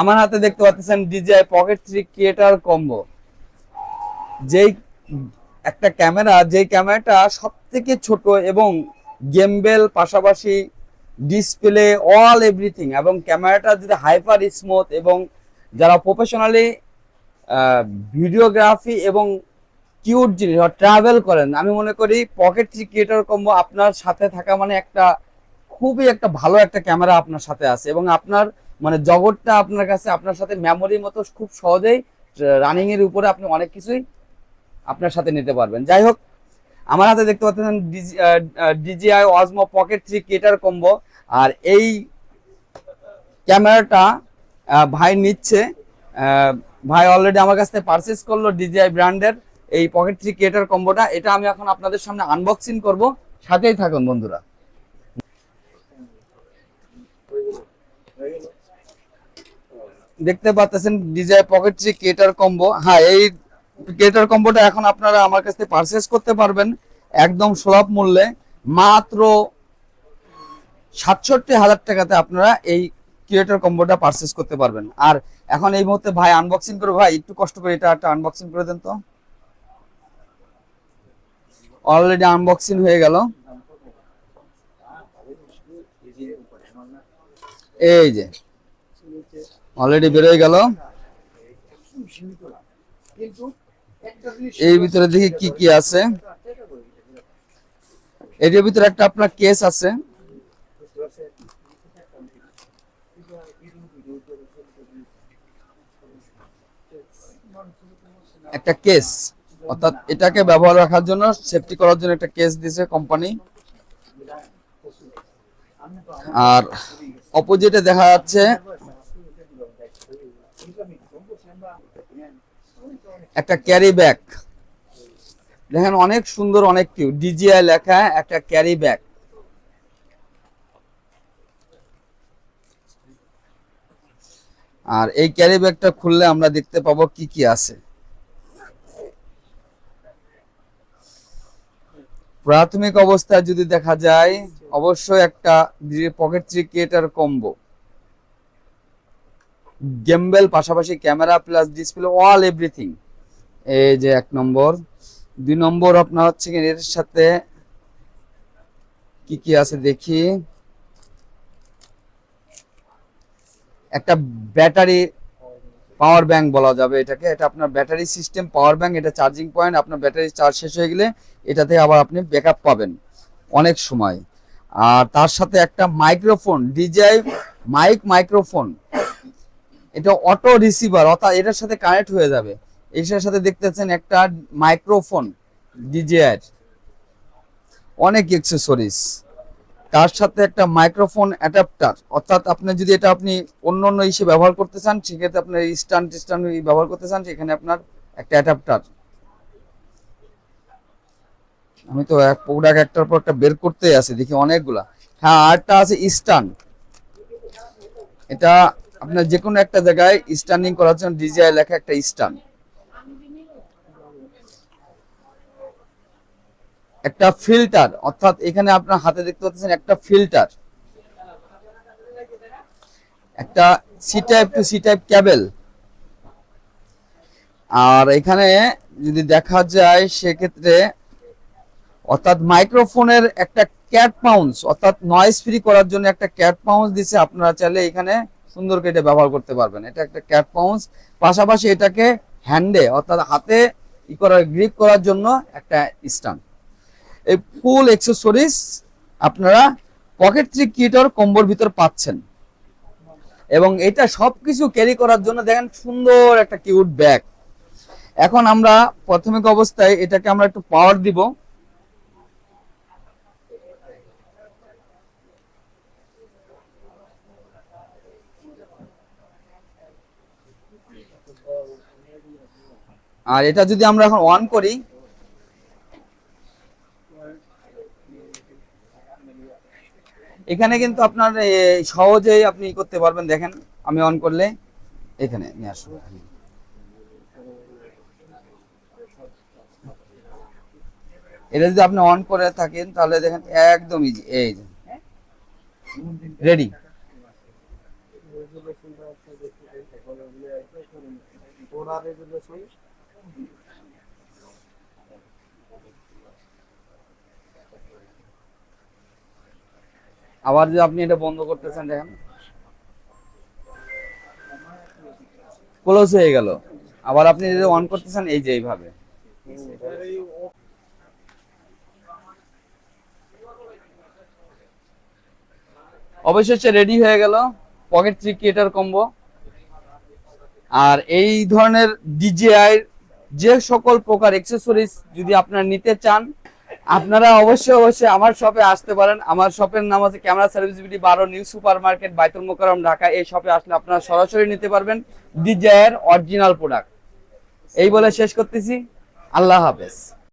আমার হাতে দেখতে পাচ্ছেন DJI pocket three creator combo যেই একটা ক্যামেরা, যেই ক্যামেরাটা সব থেকে ছোট এবং গেমবেল পাশাপাশি ডিসপ্লে অল এভরিথিং এবং ক্যামেরাটা যদি হাইপার স্মুথ এবং যারা প্রফেশনালি ভিডিওগ্রাফি এবং কিউট জিনিস ট্রাভেল করেন, আমি মনে করি পকেট থ্রি ক্রিয়েটার কম্বো আপনার সাথে থাকা মানে একটা খুবই একটা ভালো একটা ক্যামেরা আপনার সাথে আছে এবং আপনার মানে জগৎটা আপনার কাছে, আপনার সাথে মেমোরির মতো খুব সহজেই রানিং এর উপরে আপনি অনেক কিছুই আপনার সাথে নিতে পারবেন। যাই হোক, আমার হাতে দেখতে পাচ্ছেন DJI Osmo Pocket three creator combo আর এই ক্যামেরাটা ভাই নিচ্ছে ভাই অলরেডি আমার কাছ থেকে পারচেস করল ডিজিআই ব্র্যান্ডের এই পকেট থ্রি কেটার কম্বোটা এটা আমি এখন আপনাদের সামনে আনবক্সিং করব। সাথেই থাকুন বন্ধুরা। দেখতে পাচ্ছেন DJI Pocket three creator combo. হ্যাঁ এই ক্রিয়েটার কম্বোটা এখন আপনারা আমার কাছ থেকে পারচেস করতে পারবেন একদম সুলভ মূল্যে। মাত্র সাতষট্টি হাজার টাকাতে আপনারা এই ক্রিয়েটর কম্বোটা পারচেস করতে পারবেন। আর এখন এই মুহূর্তে ভাই আনবক্সিং করে, ভাই একটু কষ্ট করে এটা একটা আনবক্সিং করে দেন তো। অলরেডি আনবক্সিং হয়ে গেল। এই যে। অলরেডি বেরোয় গেল। এই ভিতরে দেখি কি কি আছে। এটার ভিতরে একটা আপনার কেস আছে। একটা কেস অর্থাৎ এটাকে ব্যবহার রাখার জন্য সেফটি করার জন্য একটা কেস দিয়েছে কোম্পানি আর অপোজিটে দেখা যাচ্ছে একটা ক্যারি ব্যাগ দেখেন অনেক সুন্দর, অনেক কিউ ডিজিআই লেখা, একটা ক্যারি ব্যাগ আর এই ক্যারি ব্যাগটা খুললে আমরা দেখতে পাবো কি কি আছে। প্রাথমিক অবস্থায় যদি দেখা যায়, অবশ্যই একটা পকেট থ্রি কম্বো গেমবেল, পাশাপাশি camera plus display, all everything. এই যে এক নম্বর। দুই নম্বর আপনার হচ্ছে এর সাথে কি কি আছে দেখি। একটা ব্যাটারি পাওয়ার ব্যাংক বলা যাবে এটাকে। এটা আপনার ব্যাটারি সিস্টেম, পাওয়ার ব্যাংক, এটা চার্জিং পয়েন্ট। আপনার ব্যাটারি চার্জ শেষ হয়ে গেলে এটা থেকে আবার আপনি ব্যাকআপ পাবেন অনেক সময়। আর তার সাথে একটা মাইক্রোফোন ডিজাই মাইক মাইক্রোফোন। এটা অটো রিসিভার অর্থাৎ এটার সাথে কানেক্ট হয়ে যাবে। এটার সাথে দেখতেছেন একটা মাইক্রোফোন ডিজেআর অনেক অ্যাক্সেসরিজ তার সাথে একটা মাইক্রোফোন অ্যাডাপ্টার অর্থাৎ আপনি যদি এটা আপনি অন্য অন্য ইসে ব্যবহার করতে চান, সেক্ষেত্রে আপনার স্ট্যান্ড স্ট্যান্ড ব্যবহার করতে চান, সেখানে আপনার একটা অ্যাডাপ্টার আমি তো এক প্রোডাক্ট একটার পর একটা বের করতে আছে, দেখি অনেকগুলা। হ্যাঁ আরটা আছে স্ট্যান্ড এটা আপনার যে কোনো একটা জায়গায় স্ট্যান্ডিং করার জন্য ডিজিআই লেখা একটা স্ট্যান্ড একটা ফিল্টার অর্থাৎ এখানে আপনার হাতে দেখতে পাচ্ছেন একটা ফিল্টার একটা C type to C type cable আর এখানে যদি দেখা যায়, সেক্ষেত্রে অর্থাৎ মাইক্রোফোনের একটা ক্যাট পাউন্স অর্থাৎ নয়েজ ফ্রি করার জন্য একটা ক্যাট পাউন্স দিছে, আপনারা চাইলে এখানে সুন্দর করে এটা ব্যবহার করতে পারবেন। এটা একটা ক্যাট পাউন্স পাশাপাশি এটাকে হ্যান্ডে, অর্থাৎ হাতে ই করার, গ্রিপ করার জন্য একটা স্ট্যান্ড এই ফুল এক্সেসরিজ আপনারা পকেট থ্রি কিটর কম্বোর ভিতর পাচ্ছেন। এবং এটা সবকিছু ক্যারি করার জন্য দেখেন সুন্দর একটা কিউট ব্যাগ এখন আমরা প্রাথমিক অবস্থায় এটাকে আমরা একটু পাওয়ার দিব। আর এটা যদি আমরা এখন অন করি, এখানে কিন্তু আপনার সহজেই আপনি করতে পারবেন, দেখেন, আমি অন করলে এখানে নিয়ে আসব। এটা যদি আপনি অন করে থাকেন, তাহলে দেখেন একদম ইজি এই যে আবার যে আপনি এটা বন্ধ করতেছেন, দেখেন। ক্লোজ হয়ে গেল। আবার আপনি যদি অন করতেছেন, এই যে এইভাবে। অবশেষে রেডি হয়ে গেল পকেট থ্রি ক্রিয়েটার কম্বো আর এই ধরনের ডিজিআই যে সকল প্রকার এক্সেসরিজ যদি আপনারা নিতে চান, আপনারা অবশ্যই অবশ্যই আমার শপে আসতে পারেন। আমার শপের নাম আছে ক্যামেরা সার্ভিস বিডি বারো new super market Baitul Mukarram Dhaka এই শপে আসলে আপনারা সরাসরি নিতে পারবেন ডিজায়ার অরিজিনাল প্রোডাক্ট এই বলে শেষ করতেছি। আল্লাহ হাফেজ।